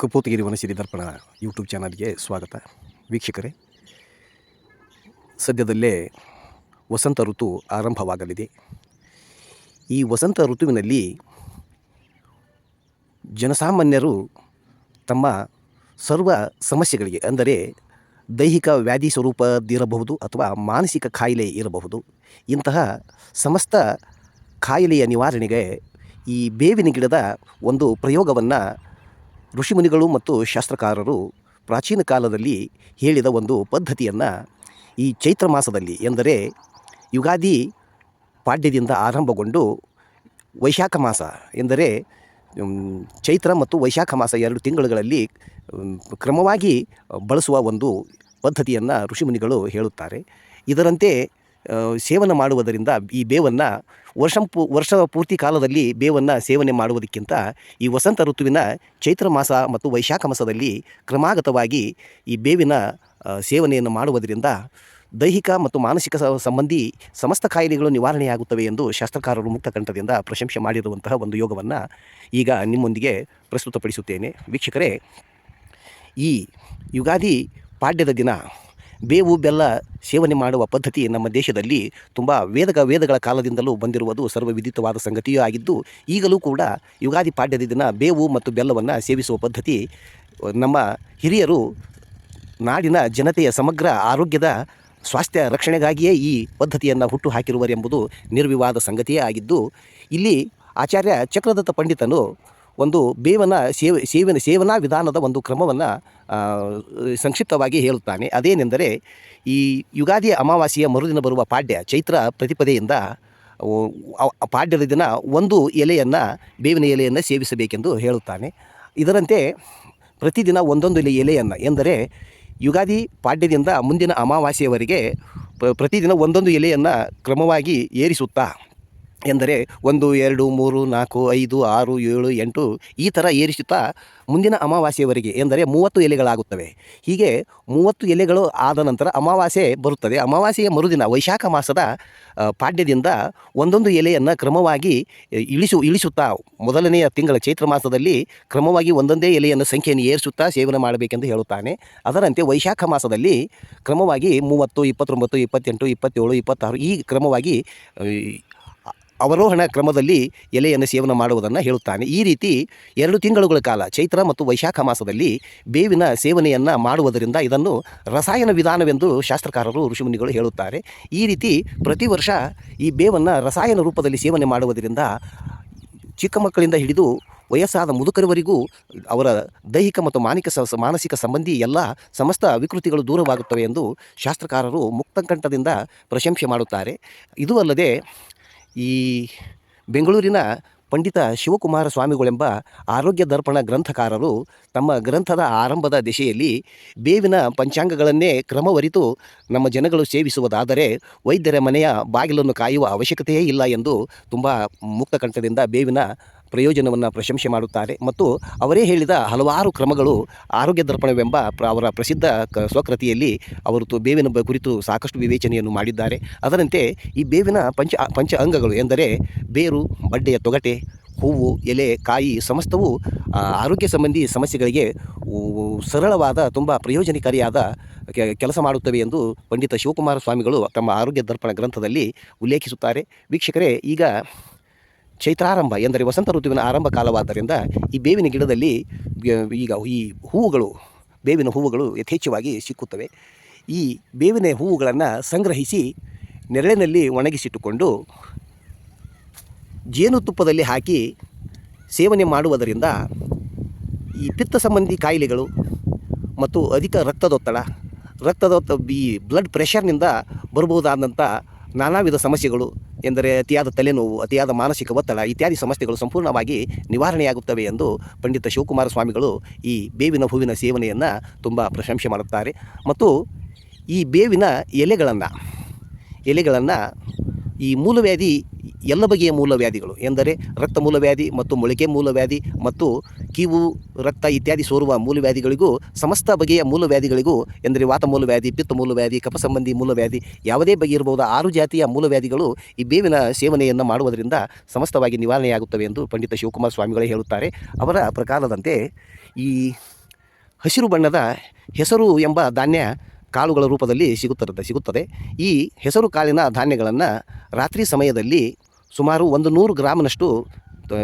ಕಪೋತಗಿರಿ ವನಸಿರಿ ದರ್ಪಣ YouTube ಚಾನಲ್ಗೆ ಸ್ವಾಗತ. ವೀಕ್ಷಕರೇ, ಸದ್ಯದಲ್ಲೇ ವಸಂತ ಋತು ಆರಂಭವಾಗಲಿದೆ. ಈ ವಸಂತ ಋತುವಿನಲ್ಲಿ ಜನಸಾಮಾನ್ಯರು ತಮ್ಮ ಸರ್ವ ಸಮಸ್ಯೆಗಳಿಗೆ, ಅಂದರೆ ದೈಹಿಕ ವ್ಯಾಧಿ ಸ್ವರೂಪದಿರಬಹುದು ಅಥವಾ ಮಾನಸಿಕ ಖಾಯಿಲೆ ಇರಬಹುದು, ಇಂತಹ ಸಮಸ್ತ ಖಾಯಿಲೆಯ ನಿವಾರಣೆಗೆ ಈ ಬೇವಿನ ಗಿಡದ ಒಂದು ಪ್ರಯೋಗವನ್ನು ಋಷಿಮುನಿಗಳು ಮತ್ತು ಶಾಸ್ತ್ರಕಾರರು ಪ್ರಾಚೀನ ಕಾಲದಲ್ಲಿ ಹೇಳಿದ ಒಂದು ಪದ್ಧತಿಯನ್ನು ಈ ಚೈತ್ರ ಮಾಸದಲ್ಲಿ ಎಂದರೆ ಯುಗಾದಿ ಪಾಡ್ಯದಿಂದ ಆರಂಭಗೊಂಡು ವೈಶಾಖ ಮಾಸ ಎಂದರೆ ಚೈತ್ರ ಮತ್ತು ವೈಶಾಖ ಮಾಸ ಎರಡು ತಿಂಗಳುಗಳಲ್ಲಿ ಕ್ರಮವಾಗಿ ಬಳಸುವ ಒಂದು ಪದ್ಧತಿಯನ್ನು ಋಷಿಮುನಿಗಳು ಹೇಳುತ್ತಾರೆ. ಇದರಂತೆ ಸೇವನೆ ಮಾಡುವುದರಿಂದ ಈ ಬೇವನ್ನು ವರ್ಷ ಪೂ, ವರ್ಷ ಪೂರ್ತಿ ಕಾಲದಲ್ಲಿ ಬೇವನ್ನು ಸೇವನೆ ಮಾಡುವುದಕ್ಕಿಂತ ಈ ವಸಂತ ಋತುವಿನ ಚೈತ್ರ ಮಾಸ ಮತ್ತು ವೈಶಾಖ ಮಾಸದಲ್ಲಿ ಕ್ರಮಾಗತವಾಗಿ ಈ ಬೇವಿನ ಸೇವನೆಯನ್ನು ಮಾಡುವುದರಿಂದ ದೈಹಿಕ ಮತ್ತು ಮಾನಸಿಕ ಸಂಬಂಧಿ ಸಮಸ್ತ ಕಾಯಿಲೆಗಳು ನಿವಾರಣೆಯಾಗುತ್ತವೆ ಎಂದು ಶಾಸ್ತ್ರಕಾರರು ಮುಕ್ತ ಕಂಠದಿಂದ ಪ್ರಶಂಸೆ ಮಾಡಿರುವಂತಹ ಒಂದು ಯೋಗವನ್ನು ಈಗ ನಿಮ್ಮೊಂದಿಗೆ ಪ್ರಸ್ತುತಪಡಿಸುತ್ತೇನೆ. ವೀಕ್ಷಕರೇ, ಈ ಯುಗಾದಿ ಪಾಡ್ಯದ ದಿನ ಬೇವು ಬೆಲ್ಲ ಸೇವನೆ ಮಾಡುವ ಪದ್ಧತಿ ನಮ್ಮ ದೇಶದಲ್ಲಿ ತುಂಬ ವೇದಗ ವೇದಗಳ ಕಾಲದಿಂದಲೂ ಬಂದಿರುವುದು ಸರ್ವವಿದಿತವಾದ ಸಂಗತಿಯೂ ಆಗಿದ್ದು, ಈಗಲೂ ಕೂಡ ಯುಗಾದಿ ಪಾಡ್ಯದ ದಿನ ಬೇವು ಮತ್ತು ಬೆಲ್ಲವನ್ನು ಸೇವಿಸುವ ಪದ್ಧತಿ, ನಮ್ಮ ಹಿರಿಯರು ನಾಡಿನ ಜನತೆಯ ಸಮಗ್ರ ಆರೋಗ್ಯದ ಸ್ವಾಸ್ಥ್ಯ ರಕ್ಷಣೆಗಾಗಿಯೇ ಈ ಪದ್ಧತಿಯನ್ನು ಹುಟ್ಟು ಹಾಕಿರುವರೆಂಬುದು ನಿರ್ವಿವಾದ ಸಂಗತಿಯೇ ಆಗಿದ್ದು, ಇಲ್ಲಿ ಆಚಾರ್ಯ ಚಕ್ರದತ್ತ ಪಂಡಿತನು ಒಂದು ಬೇವನ ಸೇವ, ಸೇವನ, ಸೇವನಾ ವಿಧಾನದ ಒಂದು ಕ್ರಮವನ್ನು ಸಂಕ್ಷಿಪ್ತವಾಗಿ ಹೇಳುತ್ತಾನೆ. ಅದೇನೆಂದರೆ, ಈ ಯುಗಾದಿ ಅಮಾವಾಸ್ಯೆಯ ಮರುದಿನ ಬರುವ ಪಾಡ್ಯ, ಚೈತ್ರ ಪ್ರತಿಪದೆಯಿಂದ ಪಾಡ್ಯದ ದಿನ ಒಂದು ಎಲೆಯನ್ನು, ಬೇವಿನ ಎಲೆಯನ್ನು ಸೇವಿಸಬೇಕೆಂದು ಹೇಳುತ್ತಾನೆ. ಇದರಂತೆ ಪ್ರತಿದಿನ ಒಂದೊಂದು ಎಲೆ, ಎಲೆಯನ್ನು, ಎಂದರೆ, ಯುಗಾದಿ ಪಾಡ್ಯದಿಂದ ಮುಂದಿನ ಅಮಾವಾಸ್ಯೆಯವರೆಗೆ ಪ್ರತಿದಿನ ಒಂದೊಂದು ಎಲೆಯನ್ನು ಕ್ರಮವಾಗಿ ಏರಿಸುತ್ತಾ ಎಂದರೆ ಒಂದು, ಎರಡು, ಮೂರು, ನಾಲ್ಕು, ಐದು, ಆರು, ಏಳು, ಎಂಟು ಈ ಥರ ಏರಿಸುತ್ತಾ ಮುಂದಿನ ಅಮಾವಾಸ್ಯೆಯವರೆಗೆ ಎಂದರೆ ಮೂವತ್ತು ಎಲೆಗಳಾಗುತ್ತವೆ. ಹೀಗೆ ಮೂವತ್ತು ಎಲೆಗಳು ಆದ ನಂತರ ಅಮಾವಾಸ್ಯೆ ಬರುತ್ತದೆ. ಅಮಾವಾಸ್ಯೆಯ ಮರುದಿನ ವೈಶಾಖ ಮಾಸದ ಪಾಡ್ಯದಿಂದ ಒಂದೊಂದು ಎಲೆಯನ್ನು ಕ್ರಮವಾಗಿ ಇಳಿಸು, ಇಳಿಸುತ್ತಾ ಮೊದಲನೆಯ ತಿಂಗಳ ಚೈತ್ರ ಮಾಸದಲ್ಲಿ ಕ್ರಮವಾಗಿ ಒಂದೊಂದೇ ಎಲೆಯನ್ನು ಸಂಖ್ಯೆಯನ್ನು ಏರಿಸುತ್ತಾ ಸೇವನೆ ಮಾಡಬೇಕೆಂದು ಹೇಳುತ್ತಾನೆ. ಅದರಂತೆ ವೈಶಾಖ ಮಾಸದಲ್ಲಿ ಕ್ರಮವಾಗಿ ಮೂವತ್ತು, ಇಪ್ಪತ್ತೊಂಬತ್ತು, ಇಪ್ಪತ್ತೆಂಟು, ಇಪ್ಪತ್ತೇಳು, ಇಪ್ಪತ್ತಾರು ಈ ಕ್ರಮವಾಗಿ ಅವರೋಹಣ ಕ್ರಮದಲ್ಲಿ ಎಲೆಯನ್ನು ಸೇವನೆ ಮಾಡುವುದನ್ನು ಹೇಳುತ್ತಾನೆ. ಈ ರೀತಿ ಎರಡು ತಿಂಗಳುಗಳ ಕಾಲ ಚೈತ್ರ ಮತ್ತು ವೈಶಾಖ ಮಾಸದಲ್ಲಿ ಬೇವಿನ ಸೇವನೆಯನ್ನು ಮಾಡುವುದರಿಂದ ಇದನ್ನು ರಸಾಯನ ವಿಧಾನವೆಂದು ಶಾಸ್ತ್ರಕಾರರು, ಋಷಿಮುನಿಗಳು ಹೇಳುತ್ತಾರೆ. ಈ ರೀತಿ ಪ್ರತಿ ವರ್ಷ ಈ ಬೇವನ್ನು ರಸಾಯನ ರೂಪದಲ್ಲಿ ಸೇವನೆ ಮಾಡುವುದರಿಂದ ಚಿಕ್ಕ ಮಕ್ಕಳಿಂದ ಹಿಡಿದು ವಯಸ್ಸಾದ ಮುದುಕರವರೆಗೂ ಅವರ ದೈಹಿಕ ಮತ್ತು ಮಾನಿಕ ಮಾನಸಿಕ ಸಂಬಂಧಿ ಎಲ್ಲ ಸಮಸ್ತ ವಿಕೃತಿಗಳು ದೂರವಾಗುತ್ತವೆ ಎಂದು ಶಾಸ್ತ್ರಕಾರರು ಮುಕ್ತಂಕಂಠದಿಂದ ಪ್ರಶಂಸೆ ಮಾಡುತ್ತಾರೆ. ಇದು ಅಲ್ಲದೆ ಈ ಬೆಂಗಳೂರಿನ ಪಂಡಿತ ಶಿವಕುಮಾರ ಸ್ವಾಮಿಗಳೆಂಬ ಆರೋಗ್ಯ ದರ್ಪಣ ಗ್ರಂಥಕಾರರು ತಮ್ಮ ಗ್ರಂಥದ ಆರಂಭದ ದಿಶೆಯಲ್ಲಿ ಬೇವಿನ ಪಂಚಾಂಗಗಳನ್ನೇ ಕ್ರಮವರಿತು ನಮ್ಮ ಜನಗಳು ಸೇವಿಸುವುದಾದರೆ ವೈದ್ಯರ ಮನೆಯ ಬಾಗಿಲನ್ನು ಕಾಯುವ ಅವಶ್ಯಕತೆಯೇ ಇಲ್ಲ ಎಂದು ತುಂಬ ಮುಕ್ತಕಂಠದಿಂದ ಬೇವಿನ ಪ್ರಯೋಜನವನ್ನು ಪ್ರಶಂಸೆ ಮಾಡುತ್ತಾರೆ ಮತ್ತು ಅವರೇ ಹೇಳಿದ ಹಲವಾರು ಕ್ರಮಗಳು ಆರೋಗ್ಯ ದರ್ಪಣವೆಂಬ ಪ್ರ ಅವರ ಪ್ರಸಿದ್ಧ ಕ ಸ್ವಕೃತಿಯಲ್ಲಿ ಅವರು ತು- ಬೇವಿನ ಕುರಿತು ಸಾಕಷ್ಟು ವಿವೇಚನೆಯನ್ನು ಮಾಡಿದ್ದಾರೆ. ಅದರಂತೆ ಈ ಬೇವಿನ ಪಂಚ ಪಂಚ ಅಂಗಗಳು ಎಂದರೆ ಬೇರು, ಬಡ್ಡೆಯ ತೊಗಟೆ, ಹೂವು, ಎಲೆ, ಕಾಯಿ ಸಮಸ್ತವು ಆರೋಗ್ಯ ಸಂಬಂಧಿ ಸಮಸ್ಯೆಗಳಿಗೆ ಸರಳವಾದ, ತುಂಬ ಪ್ರಯೋಜನಕಾರಿಯಾದ ಕೆಲಸ ಮಾಡುತ್ತವೆ ಎಂದು ಪಂಡಿತ ಶಿವಕುಮಾರ ಸ್ವಾಮಿಗಳು ತಮ್ಮ ಆರೋಗ್ಯ ದರ್ಪಣ ಗ್ರಂಥದಲ್ಲಿ ಉಲ್ಲೇಖಿಸುತ್ತಾರೆ. ವೀಕ್ಷಕರೇ, ಈಗ ಚೈತ್ರಾರಂಭ ಎಂದರೆ ವಸಂತ ಋತುವಿನ ಆರಂಭ ಕಾಲವಾದ್ದರಿಂದ ಈ ಬೇವಿನ ಗಿಡದಲ್ಲಿ ಈಗ ಈ ಹೂವುಗಳು, ಬೇವಿನ ಹೂವುಗಳು ಯಥೇಚ್ಛವಾಗಿ ಸಿಕ್ಕುತ್ತವೆ. ಈ ಬೇವಿನ ಹೂವುಗಳನ್ನು ಸಂಗ್ರಹಿಸಿ ನೆರಳಿನಲ್ಲಿ ಒಣಗಿಸಿಟ್ಟುಕೊಂಡು ಜೇನುತುಪ್ಪದಲ್ಲಿ ಹಾಕಿ ಸೇವನೆ ಮಾಡುವುದರಿಂದ ಈ ಪಿತ್ತ ಸಂಬಂಧಿ ಕಾಯಿಲೆಗಳು ಮತ್ತು ಅಧಿಕ ರಕ್ತದೊತ್ತಡ, ರಕ್ತದೊತ್ತ, ಈ ಬ್ಲಡ್ ಪ್ರೆಷರ್ನಿಂದ ಬರಬಹುದಾದಂಥ ನಾನಾ ವಿಧ ಸಮಸ್ಯೆಗಳು ಎಂದರೆ ಅತಿಯಾದ ತಲೆನೋವು, ಅತಿಯಾದ ಮಾನಸಿಕ ಒತ್ತಡ ಇತ್ಯಾದಿ ಸಮಸ್ಯೆಗಳು ಸಂಪೂರ್ಣವಾಗಿ ನಿವಾರಣೆಯಾಗುತ್ತವೆ ಎಂದು ಪಂಡಿತ ಶಿವಕುಮಾರ ಸ್ವಾಮಿಗಳು ಈ ಬೇವಿನ ಹೂವಿನ ಸೇವನೆಯನ್ನು ತುಂಬ ಪ್ರಶಂಸೆ ಮಾಡುತ್ತಾರೆ. ಮತ್ತು ಈ ಬೇವಿನ ಎಲೆಗಳನ್ನು ಎಲೆಗಳನ್ನು ಈ ಮೂಲವ್ಯಾಧಿ ಎಲ್ಲ ಬಗೆಯ ಮೂಲವ್ಯಾಧಿಗಳು ಎಂದರೆ ರಕ್ತ ಮೂಲವ್ಯಾಧಿ ಮತ್ತು ಮೊಳಕೆ ಮೂಲವ್ಯಾಧಿ ಮತ್ತು ಕೀವು, ರಕ್ತ ಇತ್ಯಾದಿ ಸೋರುವ ಮೂಲವ್ಯಾಧಿಗಳಿಗೂ, ಸಮಸ್ತ ಬಗೆಯ ಮೂಲವ್ಯಾಧಿಗಳಿಗೂ ಎಂದರೆ ವಾತ ಮೂಲವ್ಯಾಧಿ, ಪಿತ್ತ ಮೂಲವ್ಯಾಧಿ, ಕಫ ಸಂಬಂಧಿ ಮೂಲವ್ಯಾಧಿ ಯಾವುದೇ ಬಗೆ ಇರಬಹುದು. ಆರು ಜಾತಿಯ ಮೂಲವ್ಯಾಧಿಗಳು ಈ ಬೇವಿನ ಸೇವನೆಯನ್ನು ಮಾಡುವುದರಿಂದ ಸಮಸ್ತವಾಗಿ ನಿವಾರಣೆಯಾಗುತ್ತವೆ ಎಂದು ಪಂಡಿತ ಶಿವಕುಮಾರ ಸ್ವಾಮಿಗಳೇ ಹೇಳುತ್ತಾರೆ. ಅವರ ಪ್ರಕಾರದಂತೆ ಈ ಹಸಿರು ಬಣ್ಣದ ಹೆಸರು ಎಂಬ ಧಾನ್ಯ ಕಾಳುಗಳ ರೂಪದಲ್ಲಿ ಸಿಗುತ್ತದೆ ಸಿಗುತ್ತದೆ. ಈ ಹೆಸರು ಕಾಳಿನ ಧಾನ್ಯಗಳನ್ನು ರಾತ್ರಿ ಸಮಯದಲ್ಲಿ ಸುಮಾರು ಒಂದು ನೂರು ಗ್ರಾಮ್ನಷ್ಟು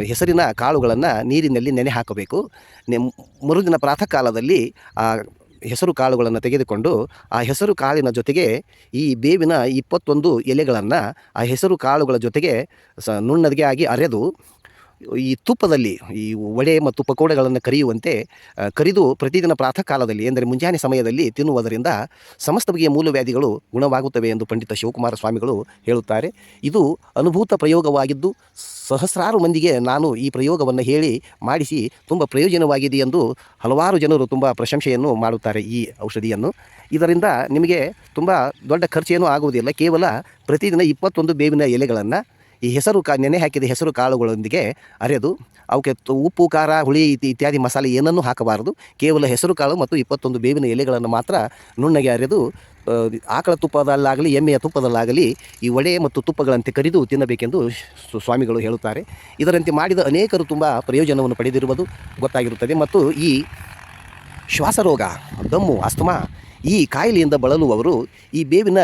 ಹೆಸರಿನ ಕಾಳುಗಳನ್ನು ನೀರಿನಲ್ಲಿ ನೆನೆ ಹಾಕಬೇಕು. ನೆ ಮರುದಿನ ಪ್ರಾತಃ ಕಾಲದಲ್ಲಿ ಆ ಹೆಸರು ಕಾಳುಗಳನ್ನು ತೆಗೆದುಕೊಂಡು ಆ ಹೆಸರು ಕಾಳಿನ ಜೊತೆಗೆ ಈ ಬೇವಿನ ಇಪ್ಪತ್ತೊಂದು ಎಲೆಗಳನ್ನು ಆ ಹೆಸರು ಕಾಳುಗಳ ಜೊತೆಗೆ ಸ ನುಣ್ಣಗೆ ಆಗಿ ಅರೆದು ಈ ತುಪ್ಪದಲ್ಲಿ ಈ ವಡೆ ಮತ್ತು ಪಕೋಡೆಗಳನ್ನು ಕರಿಯುವಂತೆ ಕರಿದು ಪ್ರತಿದಿನ ಪ್ರಾತಃ ಕಾಲದಲ್ಲಿ ಎಂದರೆ ಮುಂಜಾನೆ ಸಮಯದಲ್ಲಿ ತಿನ್ನುವುದರಿಂದ ಸಮಸ್ತ ಬಗೆಯ ಮೂಲವ್ಯಾಧಿಗಳು ಗುಣವಾಗುತ್ತವೆ ಎಂದು ಪಂಡಿತ ಶಿವಕುಮಾರ ಸ್ವಾಮಿಗಳು ಹೇಳುತ್ತಾರೆ. ಇದು ಅನುಭೂತ ಪ್ರಯೋಗವಾಗಿದ್ದು, ಸಹಸ್ರಾರು ಮಂದಿಗೆ ನಾನು ಈ ಪ್ರಯೋಗವನ್ನು ಹೇಳಿ ಮಾಡಿಸಿ ತುಂಬ ಪ್ರಯೋಜನವಾಗಿದೆ ಎಂದು ಹಲವಾರು ಜನರು ತುಂಬ ಪ್ರಶಂಸೆಯನ್ನು ಮಾಡುತ್ತಾರೆ ಈ ಔಷಧಿಯನ್ನು. ಇದರಿಂದ ನಿಮಗೆ ತುಂಬ ದೊಡ್ಡ ಖರ್ಚೇನೂ ಆಗುವುದಿಲ್ಲ. ಕೇವಲ ಪ್ರತಿದಿನ ಇಪ್ಪತ್ತೊಂದು ಬೇವಿನ ಎಲೆಗಳನ್ನು ಈ ಹೆಸರು ಕಾ, ನೆನೆ ಹಾಕಿದ ಹೆಸರು ಕಾಳುಗಳೊಂದಿಗೆ ಅರೆದು ಅವಕ್ಕೆ ಉಪ್ಪು, ಖಾರ, ಹುಳಿ ಇತಿ- ಇತ್ಯಾದಿ ಮಸಾಲೆ ಏನನ್ನೂ ಹಾಕಬಾರದು. ಕೇವಲ ಹೆಸರು ಕಾಳು ಮತ್ತು ಇಪ್ಪತ್ತೊಂದು ಬೇವಿನ ಎಲೆಗಳನ್ನು ಮಾತ್ರ ನುಣ್ಣಗೆ ಅರೆದು ಆಕಳ ತುಪ್ಪದಲ್ಲಾಗಲಿ, ಎಮ್ಮೆಯ ತುಪ್ಪದಲ್ಲಾಗಲಿ ಈ ವಡೆ ಮತ್ತು ತುಪ್ಪಗಳಂತೆ ಕರಿದು ತಿನ್ನಬೇಕೆಂದು ಸ್ವಾಮಿಗಳು ಹೇಳುತ್ತಾರೆ. ಇದರಂತೆ ಮಾಡಿದ ಅನೇಕರು ತುಂಬ ಪ್ರಯೋಜನವನ್ನು ಪಡೆದಿರುವುದು ಗೊತ್ತಾಗಿರುತ್ತದೆ ಮತ್ತು ಈ ಶ್ವಾಸರೋಗ, ದಮ್ಮು, ಅಸ್ತಮಾ ಈ ಕಾಯಿಲೆಯಿಂದ ಬಳಲುವವರು ಈ ಬೇವಿನ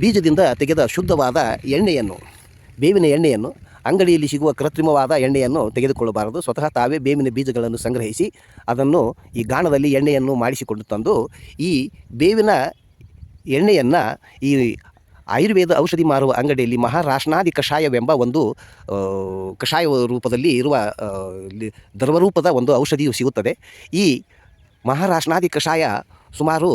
ಬೀಜದಿಂದ ತೆಗೆದ ಶುದ್ಧವಾದ ಎಣ್ಣೆಯನ್ನು ಬೇವಿನ ಎಣ್ಣೆಯನ್ನು ಅಂಗಡಿಯಲ್ಲಿ ಸಿಗುವ ಕೃತ್ರಿಮವಾದ ಎಣ್ಣೆಯನ್ನು ತೆಗೆದುಕೊಳ್ಳಬಾರದು. ಸ್ವತಃ ತಾವೇ ಬೇವಿನ ಬೀಜಗಳನ್ನು ಸಂಗ್ರಹಿಸಿ ಅದನ್ನು ಈ ಗಾಣದಲ್ಲಿ ಎಣ್ಣೆಯನ್ನು ಮಾಡಿಸಿಕೊಂಡು ತಂದು ಈ ಬೇವಿನ ಎಣ್ಣೆಯನ್ನು ಈ ಆಯುರ್ವೇದ ಔಷಧಿ ಮಾರುವ ಅಂಗಡಿಯಲ್ಲಿ ಮಹಾರಾಷ್ಟ್ರಾದಿ ಕಷಾಯವೆಂಬ ಒಂದು ಕಷಾಯ ರೂಪದಲ್ಲಿ ಇರುವ ದ್ರವರೂಪದ ಒಂದು ಔಷಧಿಯು ಸಿಗುತ್ತದೆ. ಈ ಮಹಾರಾಷ್ಟ್ರಾದಿ ಕಷಾಯ ಸುಮಾರು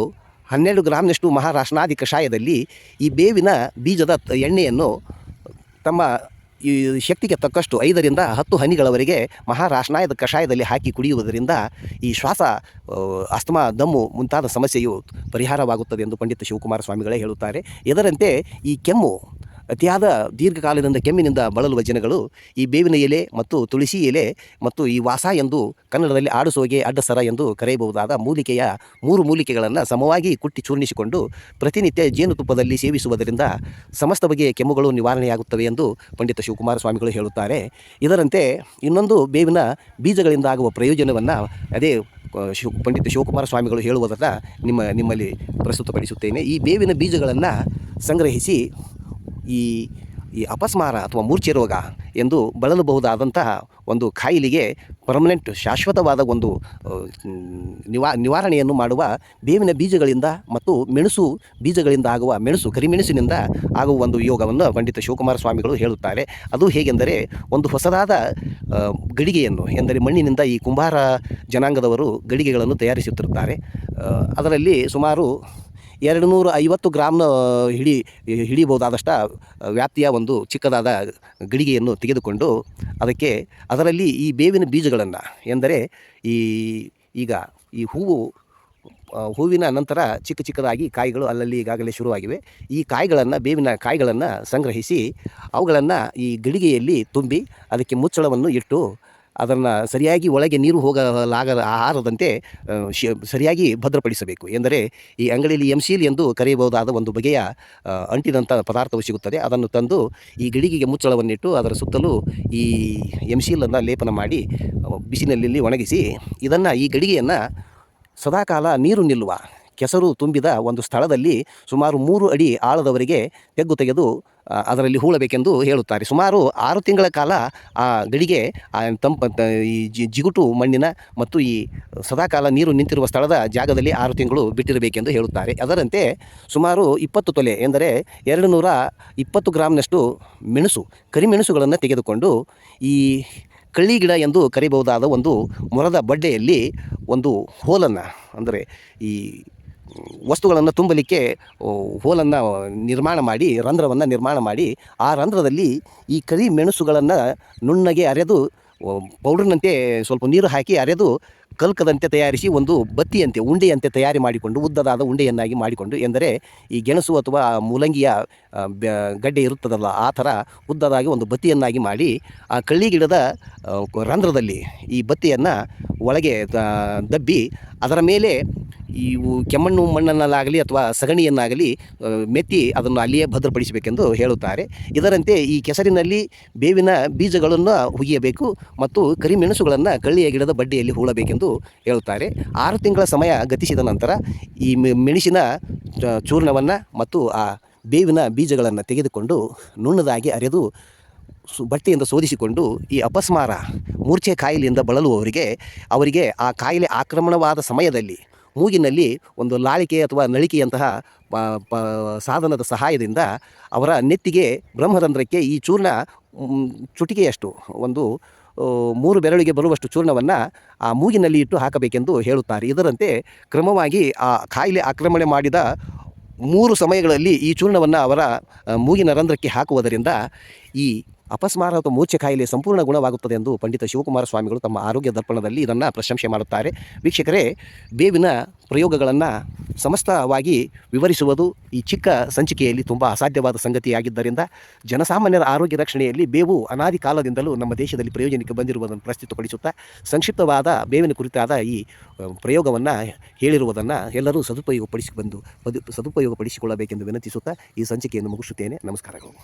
ಹನ್ನೆರಡು ಗ್ರಾಮ್ನಷ್ಟು ಮಹಾರಾಷ್ಟ್ರಾದಿ ಕಷಾಯದಲ್ಲಿ ಈ ಬೇವಿನ ಬೀಜದ ಎಣ್ಣೆಯನ್ನು ತಮ್ಮ ಈ ಶಕ್ತಿಗೆ ತಕ್ಕಷ್ಟು ಐದರಿಂದ ಹತ್ತು ಹನಿಗಳವರೆಗೆ ಮಹಾರಾಷ್ಟ್ರಾಯದ ಕಷಾಯದಲ್ಲಿ ಹಾಕಿ ಕುಡಿಯುವುದರಿಂದ ಈ ಶ್ವಾಸ ಅಸ್ತಮಾ, ದಮ್ಮು ಮುಂತಾದ ಸಮಸ್ಯೆಯು ಪರಿಹಾರವಾಗುತ್ತದೆ ಎಂದು ಪಂಡಿತ ಶಿವಕುಮಾರ ಸ್ವಾಮಿಗಳೇ ಹೇಳುತ್ತಾರೆ. ಇದರಂತೆ ಈ ಕೆಮ್ಮು ಅತಿಯಾದ ದೀರ್ಘಕಾಲದಿಂದ ಕೆಮ್ಮಿನಿಂದ ಬಳಲುವ ಜನಗಳು ಈ ಬೇವಿನ ಎಲೆ ಮತ್ತು ತುಳಸಿ ಎಲೆ ಮತ್ತು ಈ ವಾಸ ಎಂದು ಕನ್ನಡದಲ್ಲಿ ಆಡುಸೋಗೆ ಅಡ್ಡಸರ ಎಂದು ಕರೆಯಬಹುದಾದ ಮೂಲಿಕೆಯ ಮೂರು ಮೂಲಿಕೆಗಳನ್ನು ಸಮವಾಗಿ ಕುಟ್ಟಿ ಚೂರ್ಣಿಸಿಕೊಂಡು ಪ್ರತಿನಿತ್ಯ ಜೇನುತುಪ್ಪದಲ್ಲಿ ಸೇವಿಸುವುದರಿಂದ ಸಮಸ್ತ ಬಗೆಯ ಕೆಮ್ಮುಗಳು ನಿವಾರಣೆಯಾಗುತ್ತವೆ ಎಂದು ಪಂಡಿತ ಶಿವಕುಮಾರ ಸ್ವಾಮಿಗಳು ಹೇಳುತ್ತಾರೆ. ಇದರಂತೆ ಇನ್ನೊಂದು ಬೇವಿನ ಬೀಜಗಳಿಂದ ಆಗುವ ಪ್ರಯೋಜನವನ್ನು ಅದೇ ಶಿವ, ಪಂಡಿತ ಶಿವಕುಮಾರ ಸ್ವಾಮಿಗಳು ಹೇಳುವುದನ್ನು ನಿಮ್ಮ ನಿಮ್ಮಲ್ಲಿ ಪ್ರಸ್ತುತಪಡಿಸುತ್ತೇನೆ. ಈ ಬೇವಿನ ಬೀಜಗಳನ್ನು ಸಂಗ್ರಹಿಸಿ ಈ ಈ ಅಪಸ್ಮಾರ ಅಥವಾ ಮೂರ್ಛೆ ರೋಗ ಎಂದು ಬಳಲಬಹುದಾದಂತಹ ಒಂದು ಕಾಯಿಲೆಗೆ ಪರ್ಮನೆಂಟ್ ಶಾಶ್ವತವಾದ ಒಂದು ನಿವಾ, ನಿವಾರಣೆಯನ್ನು ಮಾಡುವ ಬೇವಿನ ಬೀಜಗಳಿಂದ ಮತ್ತು ಮೆಣಸು ಬೀಜಗಳಿಂದ ಆಗುವ ಮೆಣಸು, ಕರಿಮೆಣಸಿನಿಂದ ಆಗುವ ಒಂದು ಯೋಗವನ್ನು ಪಂಡಿತ ಶಿವಕುಮಾರ ಸ್ವಾಮಿಗಳು ಹೇಳುತ್ತಾರೆ. ಅದು ಹೇಗೆಂದರೆ ಒಂದು ಹೊಸದಾದ ಗಡಿಗೆಯನ್ನು ಎಂದರೆ ಮಣ್ಣಿನಿಂದ ಈ ಕುಂಬಾರ ಜನಾಂಗದವರು ಗಡಿಗೆಗಳನ್ನು ತಯಾರಿಸುತ್ತಿರುತ್ತಾರೆ. ಅದರಲ್ಲಿ ಸುಮಾರು ಎರಡು ನೂರ ಐವತ್ತು ಗ್ರಾಮ್ನ ಹಿಡಿ, ಹಿಡಿಬಹುದಾದಷ್ಟ ವ್ಯಾಪ್ತಿಯ ಒಂದು ಚಿಕ್ಕದಾದ ಗಡಿಗೆಯನ್ನು ತೆಗೆದುಕೊಂಡು ಅದಕ್ಕೆ ಅದರಲ್ಲಿ ಈ ಬೇವಿನ ಬೀಜಗಳನ್ನು ಎಂದರೆ ಈ, ಈಗ ಈ ಹೂವು ಹೂವಿನ ನಂತರ ಚಿಕ್ಕ ಚಿಕ್ಕದಾಗಿ ಕಾಯಿಗಳು ಅಲ್ಲಲ್ಲಿ ಈಗಾಗಲೇ ಶುರುವಾಗಿವೆ. ಈ ಕಾಯಿಗಳನ್ನು, ಬೇವಿನ ಕಾಯಿಗಳನ್ನು ಸಂಗ್ರಹಿಸಿ ಅವುಗಳನ್ನು ಈ ಗಡಿಗೆಯಲ್ಲಿ ತುಂಬಿ ಅದಕ್ಕೆ ಮುಚ್ಚಳವನ್ನು ಇಟ್ಟು ಅದನ್ನು ಸರಿಯಾಗಿ ಒಳಗೆ ನೀರು ಹೋಗಲಾಗದ ಆಹಾರದಂತೆ ಸರಿಯಾಗಿ ಭದ್ರಪಡಿಸಬೇಕು. ಎಂದರೆ ಈ ಅಂಗಡಿಯಲ್ಲಿ ಎಮ್ಸೀಲ್ ಎಂದು ಕರೆಯಬಹುದಾದ ಒಂದು ಬಗೆಯ ಅಂಟಿದಂಥ ಪದಾರ್ಥವು ಸಿಗುತ್ತದೆ. ಅದನ್ನು ತಂದು ಈ ಗಡಿಗೆಗೆ ಮುಚ್ಚಳವನ್ನಿಟ್ಟು ಅದರ ಸುತ್ತಲೂ ಈ ಎಮ್ಸೀಲನ್ನು ಲೇಪನ ಮಾಡಿ ಬಿಸಿನಲ್ಲಿ ಒಣಗಿಸಿ, ಇದನ್ನು ಈ ಗಡಿಗೆಯನ್ನು ಸದಾಕಾಲ ನೀರು ನಿಲ್ಲುವ ಕೆಸರು ತುಂಬಿದ ಒಂದು ಸ್ಥಳದಲ್ಲಿ ಸುಮಾರು ಮೂರು ಅಡಿ ಆಳದವರೆಗೆ ತೆಗ್ಗು ತೆಗೆದು ಅದರಲ್ಲಿ ಹೂಳಬೇಕೆಂದು ಹೇಳುತ್ತಾರೆ. ಸುಮಾರು ಆರು ತಿಂಗಳ ಕಾಲ ಆ ಗಡಿಗೆ ತಂಪ ಈ ಜಿಗುಟು ಮಣ್ಣಿನ ಮತ್ತು ಈ ಸದಾಕಾಲ ನೀರು ನಿಂತಿರುವ ಸ್ಥಳದ ಜಾಗದಲ್ಲಿ ಆರು ತಿಂಗಳು ಬಿಟ್ಟಿರಬೇಕೆಂದು ಹೇಳುತ್ತಾರೆ. ಅದರಂತೆ ಸುಮಾರು ಇಪ್ಪತ್ತು ತೊಲೆ ಎಂದರೆ ಎರಡು ನೂರ ಇಪ್ಪತ್ತು ಗ್ರಾಮ್ನಷ್ಟು ಮೆಣಸು, ಕರಿಮೆಣಸುಗಳನ್ನು ತೆಗೆದುಕೊಂಡು ಈ ಕಳ್ಳಿ ಗಿಡ ಎಂದು ಕರಿಬಹುದಾದ ಒಂದು ಮೊರದ ಬಡ್ಡೆಯಲ್ಲಿ ಒಂದು ಹೋಲನ್ನು, ಅಂದರೆ ಈ ವಸ್ತುಗಳನ್ನು ತುಂಬಲಿಕ್ಕೆ ಹೋಲನ್ನು ನಿರ್ಮಾಣ ಮಾಡಿ, ರಂಧ್ರವನ್ನು ನಿರ್ಮಾಣ ಮಾಡಿ, ಆ ರಂಧ್ರದಲ್ಲಿ ಈ ಕರಿ ಮೆಣಸುಗಳನ್ನು ನುಣ್ಣಗೆ ಅರೆದು ಪೌಡ್ರನಂತೆ ಸ್ವಲ್ಪ ನೀರು ಹಾಕಿ ಅರೆದು, ಕಲ್ಕದಂತೆ ತಯಾರಿಸಿ ಒಂದು ಬತ್ತಿಯಂತೆ, ಉಂಡೆಯಂತೆ ತಯಾರಿ ಮಾಡಿಕೊಂಡು, ಉದ್ದದಾದ ಉಂಡೆಯನ್ನಾಗಿ ಮಾಡಿಕೊಂಡು, ಎಂದರೆ ಈ ಗೆಣಸು ಅಥವಾ ಮೂಲಂಗಿಯ ಗಡ್ಡೆ ಇರುತ್ತದಲ್ಲ, ಆ ಥರ ಉದ್ದದಾಗಿ ಒಂದು ಬತ್ತಿಯನ್ನಾಗಿ ಮಾಡಿ, ಆ ಕಳ್ಳಿ ಗಿಡದ ರಂಧ್ರದಲ್ಲಿ ಈ ಬತ್ತಿಯನ್ನು ಒಳಗೆ ದಬ್ಬಿ, ಅದರ ಮೇಲೆ ಇವು ಕೆಮ್ಮಣ್ಣು ಮಣ್ಣನ್ನಲ್ಲಾಗಲಿ ಅಥವಾ ಸಗಣಿಯನ್ನಾಗಲಿ ಮೆತ್ತಿ ಅದನ್ನು ಅಲ್ಲಿಯೇ ಭದ್ರಪಡಿಸಬೇಕೆಂದು ಹೇಳುತ್ತಾರೆ. ಇದರಂತೆ ಈ ಕೆಸರಿನಲ್ಲಿ ಬೇವಿನ ಬೀಜಗಳನ್ನು ಹುಗಿಯಬೇಕು ಮತ್ತು ಕರಿಮೆಣಸುಗಳನ್ನು ಕಳ್ಳಿಯ ಗಿಡದ ಬಡ್ಡಿಯಲ್ಲಿ ಹೂಳಬೇಕೆಂದು ಹೇಳುತ್ತಾರೆ. ಆರು ತಿಂಗಳ ಸಮಯ ಗತಿಸಿದ ನಂತರ ಈ ಮೆಣಸಿನ ಚೂರ್ಣವನ್ನು ಮತ್ತು ಆ ಬೇವಿನ ಬೀಜಗಳನ್ನು ತೆಗೆದುಕೊಂಡು ನುಣ್ಣದಾಗಿ ಅರೆದು ಸು, ಬಟ್ಟೆಯಿಂದ ಶೋಧಿಸಿಕೊಂಡು ಈ ಅಪಸ್ಮಾರ ಮೂರ್ಛೆ ಕಾಯಿಲೆಯಿಂದ ಬಳಲುವವರಿಗೆ, ಅವರಿಗೆ ಆ ಕಾಯಿಲೆ ಆಕ್ರಮಣವಾದ ಸಮಯದಲ್ಲಿ ಮೂಗಿನಲ್ಲಿ ಒಂದು ಲಾಳಿಕೆ ಅಥವಾ ನಳಿಕೆಯಂತಹ ಸಾಧನದ ಸಹಾಯದಿಂದ ಅವರ ನೆತ್ತಿಗೆ ಬ್ರಹ್ಮರಂಧ್ರಕ್ಕೆ ಈ ಚೂರ್ಣ ಚುಟಿಕೆಯಷ್ಟು, ಒಂದು ಮೂರು ಬೆರಳಿಗೆ ಬರುವಷ್ಟು ಚೂರ್ಣವನ್ನು ಆ ಮೂಗಿನಲ್ಲಿ ಇಟ್ಟು ಹಾಕಬೇಕೆಂದು ಹೇಳುತ್ತಾರೆ. ಇದರಂತೆ ಕ್ರಮವಾಗಿ ಆ ಕಾಯಿಲೆ ಆಕ್ರಮಣೆ ಮಾಡಿದ ಮೂರು ಸಮಯಗಳಲ್ಲಿ ಈ ಚೂರ್ಣವನ್ನು ಅವರ ಮೂಗಿನ ರಂಧ್ರಕ್ಕೆ ಹಾಕುವುದರಿಂದ ಈ ಅಪಸ್ಮಾರ ಅಥವಾ ಮೂರ್ಛೆ ಕಾಯಿಲೆ ಸಂಪೂರ್ಣ ಗುಣವಾಗುತ್ತದೆ ಎಂದು ಪಂಡಿತ ಶಿವಕುಮಾರ ಸ್ವಾಮಿಗಳು ತಮ್ಮ ಆರೋಗ್ಯ ದರ್ಪಣದಲ್ಲಿ ಇದನ್ನು ಪ್ರಶಂಸೆ ಮಾಡುತ್ತಾರೆ. ವೀಕ್ಷಕರೇ, ಬೇವಿನ ಪ್ರಯೋಗಗಳನ್ನು ಸಮಸ್ತವಾಗಿ ವಿವರಿಸುವುದು ಈ ಚಿಕ್ಕ ಸಂಚಿಕೆಯಲ್ಲಿ ತುಂಬ ಅಸಾಧ್ಯವಾದ ಸಂಗತಿಯಾಗಿದ್ದರಿಂದ ಜನಸಾಮಾನ್ಯರ ಆರೋಗ್ಯ ರಕ್ಷಣೆಯಲ್ಲಿ ಬೇವು ಅನಾದಿ ಕಾಲದಿಂದಲೂ ನಮ್ಮ ದೇಶದಲ್ಲಿ ಪ್ರಯೋಜನಕ್ಕೆ ಬಂದಿರುವುದನ್ನು ಪ್ರಸ್ತುತಪಡಿಸುತ್ತಾ ಸಂಕ್ಷಿಪ್ತವಾದ ಬೇವಿನ ಕುರಿತಾದ ಈ ಪ್ರಯೋಗವನ್ನು ಹೇಳಿರುವುದನ್ನು ಎಲ್ಲರೂ ಸದುಪಯೋಗಪಡಿಸಿ ಬಂದು ಸದುಪಯೋಗಪಡಿಸಿಕೊಳ್ಳಬೇಕೆಂದು ವಿನಂತಿಸುತ್ತಾ ಈ ಸಂಚಿಕೆಯನ್ನು ಮುಗಿಸುತ್ತೇನೆ. ನಮಸ್ಕಾರಗಳು.